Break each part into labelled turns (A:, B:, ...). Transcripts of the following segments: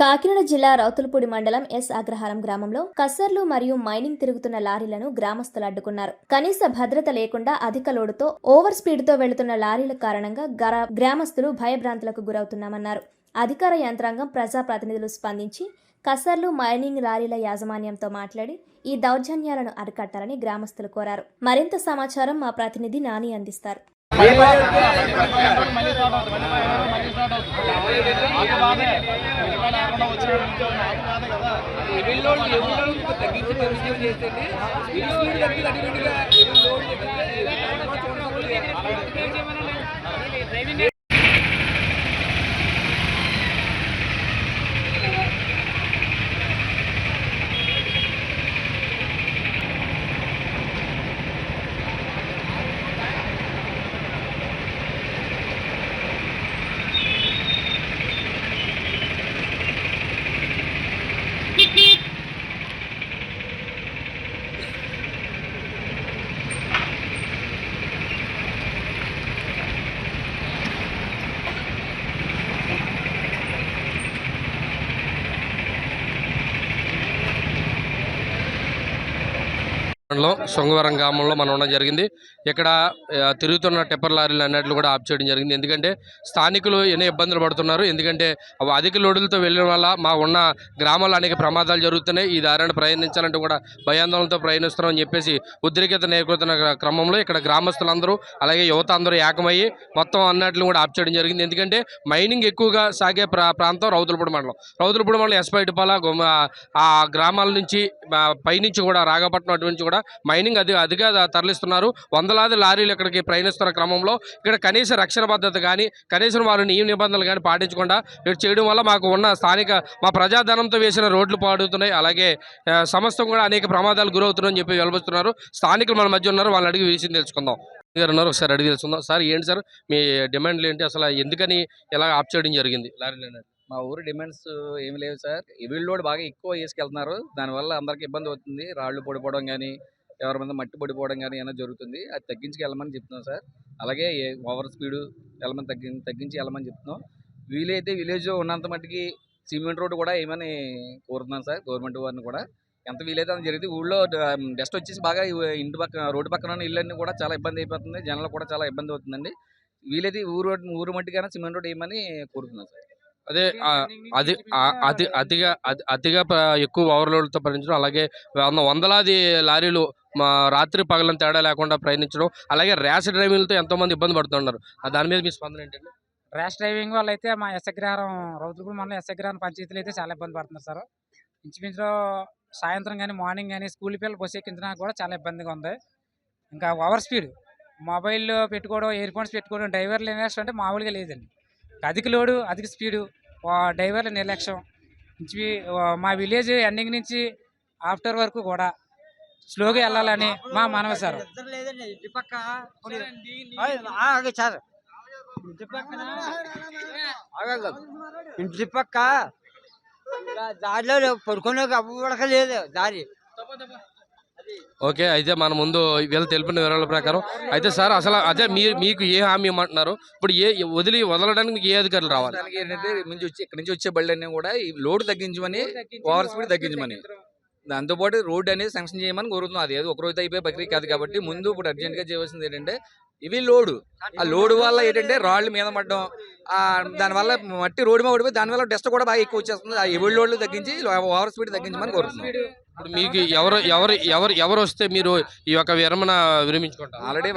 A: కాకినాడ జిల్లా రౌతులపూడి మండలం ఎస్ అగ్రహారం గ్రామంలో కసర్లు మరియు మైనింగ్ తిరుగుతున్న లారీలను గ్రామస్తులు అడ్డుకున్నారు. కనీస భద్రత లేకుండా అధిక లోడుతో ఓవర్ స్పీడ్తో వెళుతున్న లారీల కారణంగా గ్రామస్తులు భయభ్రాంతులకు గురవుతున్నామన్నారు. అధికార యంత్రాంగం ప్రజాప్రతినిధులు స్పందించి కసర్లు మైనింగ్ లారీల యాజమాన్యంతో మాట్లాడి ఈ దౌర్జన్యాలను అరికట్టాలని గ్రామస్తులు కోరారు. మరింత సమాచారం మా ప్రతినిధి నాని అందిస్తారు.
B: తగ్గించి పరిస్థితి చేస్తుంది
C: లో శృంగవరం గ్రామంలో మనం ఉండడం జరిగింది. ఇక్కడ తిరుగుతున్న టెప్పర్ లారీలు అన్నట్లు కూడా ఆప్ చేయడం జరిగింది. ఎందుకంటే స్థానికులు ఎన్నో ఇబ్బందులు పడుతున్నారు. ఎందుకంటే అవి అధిక లోడులతో వెళ్ళడం వల్ల మా ఉన్న గ్రామాల్లో అనేక ప్రమాదాలు జరుగుతున్నాయి. ఈ దారిని ప్రయాణించాలంటే కూడా భయాందోళనతో ప్రయాణిస్తున్నామని చెప్పేసి ఉద్రిక్తత నేర్కొతున్న క్రమంలో ఇక్కడ గ్రామస్తులందరూ అలాగే యువత అందరూ ఏకమయ్యి మొత్తం అన్నట్లు కూడా ఆప్ చేయడం జరిగింది. ఎందుకంటే మైనింగ్ ఎక్కువగా సాగే ప్రా ప్రాంతం రౌతులపూడి మండలం. రౌతులపూడి మండలం ఎస్పైటిపాల ఆ గ్రామాల నుంచి పైనుంచి కూడా రాగపట్నం అటు నుంచి కూడా మైనింగ్ అది అదిగా తరలిస్తున్నారు. వందలాది లారీలు ఇక్కడికి ప్రయాణిస్తున్న క్రమంలో ఇక్కడ కనీస రక్షణ పద్ధతి కానీ కనీసం వారు నియమ నిబంధనలు కానీ పాటించకుండా చేయడం వల్ల మాకు ఉన్న స్థానిక మా ప్రజాధనంతో వేసిన రోడ్లు పాడుతున్నాయి. అలాగే సమస్తం కూడా అనేక ప్రమాదాలు గురవుతున్నాయని చెప్పి వెలబుతున్నారు స్థానికులు మన మధ్య ఉన్నారు. వాళ్ళని అడిగి విషయం తెలుసుకుందాం. గారు ఉన్నారు. ఒకసారి అడిగి తెలుసుకుందాం. సార్ ఏంటి సార్? మీ డిమాండ్లు ఏంటి? అసలు ఎందుకని ఇలా ఆప్ చేయడం జరిగింది? లారీలు అనేది.
B: మా ఊరు డిమాండ్స్ ఏమి లేవు సార్. వీళ్ళు కూడా బాగా ఎక్కువ వేసుకెళ్తున్నారు. దానివల్ల అందరికి ఇబ్బంది అవుతుంది. రాళ్ళు పడిపోవడం కానీ ఎవరి మీద మట్టి పడిపోవడం కానీ ఏమైనా జరుగుతుంది. అది తగ్గించి వెళ్ళమని చెప్తున్నాం సార్. అలాగే ఓవర్ స్పీడ్ వెళ్ళమని తగ్గి తగ్గించి వెళ్ళమని చెప్తున్నాం. వీలైతే విలేజ్ ఉన్నంత మట్టుకి సిమెంట్ రోడ్డు కూడా ఏమని కోరుతున్నాం సార్ గవర్నమెంట్ వారిని కూడా. ఎంత వీలైతే అంత జరిగింది ఊళ్ళో డస్ట్ వచ్చేసి బాగా ఇంటి పక్కన రోడ్డు పక్కన ఉన్న ఇళ్ళన్నీ కూడా చాలా ఇబ్బంది అయిపోతుంది. జనాలు కూడా చాలా ఇబ్బంది అవుతుందండి. వీలైతే ఊరు ఊరు మట్టికైనా సిమెంట్ రోడ్డు వేయమని కోరుతున్నాం సార్.
C: అదే అది అతి అతిగా అతి- అతిగా ఎక్కువ ఓవర్లోడ్తో ప్రయాణించడం అలాగే వంద వందలాది లారీలు మా రాత్రి పగలం తేడా లేకుండా ప్రయాణించడం అలాగే ర్యాష్ డ్రైవింగ్లతో ఎంతో మంది ఇబ్బంది పడుతున్నారు. ఆ దాని మీద మీ స్పందన ఏంటండి?
D: ర్యాష్ డ్రైవింగ్ వల్ల అయితే మా ఎస్ఎగ్రహారం రౌతులపూడి మండలం ఎస్ఎగ్రహారం పంచాయతీలు అయితే చాలా ఇబ్బంది పడుతున్నారు సార్. ఇంచుమించు సాయంత్రం కానీ మార్నింగ్ కానీ స్కూల్ పిల్లలు బస్సు ఎక్కించడానికి కూడా చాలా ఇబ్బందిగా ఉంది. ఇంకా ఓవర్ స్పీడ్ మొబైల్ పెట్టుకోవడం ఇయర్ ఫోన్స్ పెట్టుకోవడం డ్రైవర్లు అంటే మామూలుగా లేదండి. అధిక లోడు అధిక స్పీడు డ్రైవర్ల నిర్లక్ష్యం. మా విలేజ్ ఎండింగ్ నుంచి ఆఫ్టర్ వరకు కూడా స్లోగా వెళ్ళాలని మా మనవి సార్.
E: సార్ ఇంటి పక్క దారిలో పడుకునే అవ్వడక లేదు దారి.
C: ఓకే అయితే మన ముందు వీళ్ళు తెలిపిన వివరాల ప్రకారం. అయితే సార్ అసలు అదే మీరు మీకు ఏ హామీ ఇవ్వమంటున్నారు ఇప్పుడు ఏ వదిలి వదలడానికి మీకు ఏ అధికారులు రావాలి?
B: ఏంటంటే నుంచి వచ్చి ఇక్కడ నుంచి వచ్చే బళ్ళు అన్నీ కూడా ఈ లోడ్ తగ్గించమని ఓవర్ స్పీడ్ తగ్గించమని. దాంతోపాటు రోడ్ అనేది శాంక్షన్ చేయమని కోరుతున్నాం. అది ఏదో ఒక రోజు అయిపోయి బక్రీ కాదు కాబట్టి ముందు ఇప్పుడు అర్జెంట్గా చేయవలసింది ఏంటంటే ఇవి లోడు. ఆ లోడ్ వల్ల ఏంటంటే రాళ్ళు మీద పడడం ఆ దానివల్ల మట్టి రోడ్డు మీద పడిపోయి దానివల్ల డస్ట్ కూడా బాగా ఎక్కువ వచ్చేస్తుంది. ఆ ఎవరి లోడ్లు తగ్గించి ఓవర్ స్పీడ్ తగ్గించమని కోరుతున్నాం.
C: ఇప్పుడు మీకు ఎవరు ఎవరు ఎవరు ఎవరు వస్తే మీరు ఈ యొక్క విరమణ విరమించుకుంటారు?
B: ఆల్రెడీ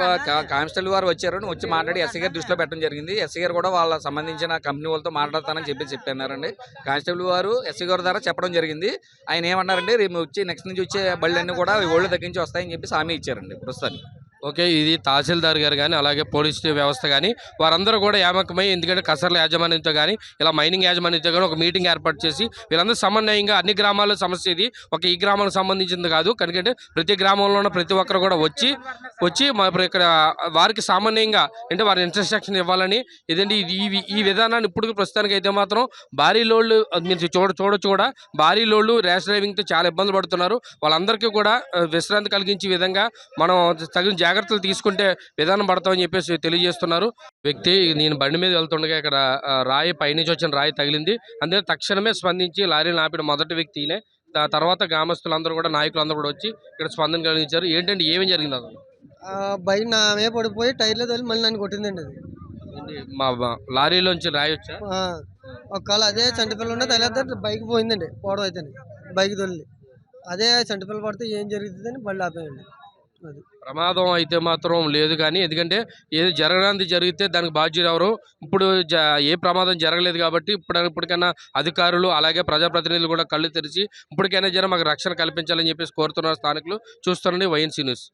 B: కానిస్టేబుల్ వారు వచ్చారు వచ్చి మాట్లాడి ఎస్ఐ గారు దృష్టిలో పెట్టడం జరిగింది. ఎస్ఐ గారు కూడా వాళ్ళ సంబంధించిన కంపెనీ వాళ్ళతో మాట్లాడతానని చెప్పి చెప్పన్నారండి కానిస్టేబుల్ వారు ఎస్ఐ గారి ద్వారా చెప్పడం జరిగింది. ఆయన ఏమన్నారంటే రేపు వచ్చి నెక్స్ట్ నుంచి వచ్చే బళ్ళన్నీ కూడా ఒళ్ళు తగ్గించి వస్తాయని చెప్పి హామీ ఇచ్చారండి ప్రస్తుతానికి.
C: ఓకే ఇది తహసీల్దార్ గారు కానీ అలాగే పోలీస్ వ్యవస్థ కానీ వారందరూ కూడా ఏమకమై ఎందుకంటే కసర్ల యాజమాన్యంతో కానీ ఇలా మైనింగ్ యాజమాన్యంతో కానీ ఒక మీటింగ్ ఏర్పాటు చేసి వీళ్ళందరూ సమన్వయంగా అన్ని గ్రామాల సమస్య ఇది. ఒక ఈ గ్రామాలకు సంబంధించింది కాదు కనుకంటే ప్రతి గ్రామంలో ఉన్న ప్రతి ఒక్కరు కూడా వచ్చి వచ్చి ఇక్కడ వారికి సామాన్యంగా అంటే వారి ఇన్స్ట్రక్షన్ ఇవ్వాలని ఇదండి ఇది ఈ ఈ విధానాన్ని ఇప్పుడు ప్రస్తుతానికి అయితే మాత్రం భారీ లోళ్ళు మీరు చూడ చూడొచ్చు కూడా భారీ లోళ్ళు ర్యాష్ డ్రైవింగ్తో చాలా ఇబ్బందులు పడుతున్నారు. వాళ్ళందరికీ కూడా విశ్రాంతి కలిగించే విధంగా మనం తగిన జాగ్రత్త జాగ్రత్తలు తీసుకుంటే విధానం పడతామని చెప్పేసి తెలియజేస్తున్నారు. వ్యక్తి నేను బండి మీద వెళ్తుండగా ఇక్కడ రాయి పైనుంచి వచ్చిన రాయి తగిలింది. అందుకే తక్షణమే స్పందించి లారీని ఆపిన మొదటి వ్యక్తి ఈయనే. దా తర్వాత గ్రామస్తులందరూ కూడా నాయకులందరూ కూడా వచ్చి ఇక్కడ స్పందన కలిగించారు. ఏంటంటే ఏమేం జరిగింది అసలు?
F: బైక్ నా మీద పడిపోయి టైర్లో తగిలి మళ్ళీ నన్ను కొట్టిందండి అది.
C: మా లారీలోంచి రాయి వచ్చా?
F: ఒకవేళ అదే చంటిపిల్ల ఉంటే తగిలేస్తే బైక్ పోయిందండి పోవడం అయితే బైక్ తొలి అదే చంటిపిల్ల పడితే ఏం జరుగుతుందని బండి ఆపేయండి అది.
C: ప్రమాదం అయితే మాత్రం లేదు కానీ ఎందుకంటే ఏది జరగడానికి జరిగితే దానికి బాధ్యులు ఎవరు? ఇప్పుడు జ- ఏ ప్రమాదం జరగలేదు కాబట్టి ఇప్పుడు ఇప్పటికైనా అధికారులు అలాగే ప్రజాప్రతినిధులు కూడా కళ్ళు తెరిచి ఇప్పటికైనా జర మాకు రక్షణ కల్పించాలని చెప్పేసి కోరుతున్నారు స్థానికులు. చూస్తున్నాయి వైఎన్సీ న్యూస్.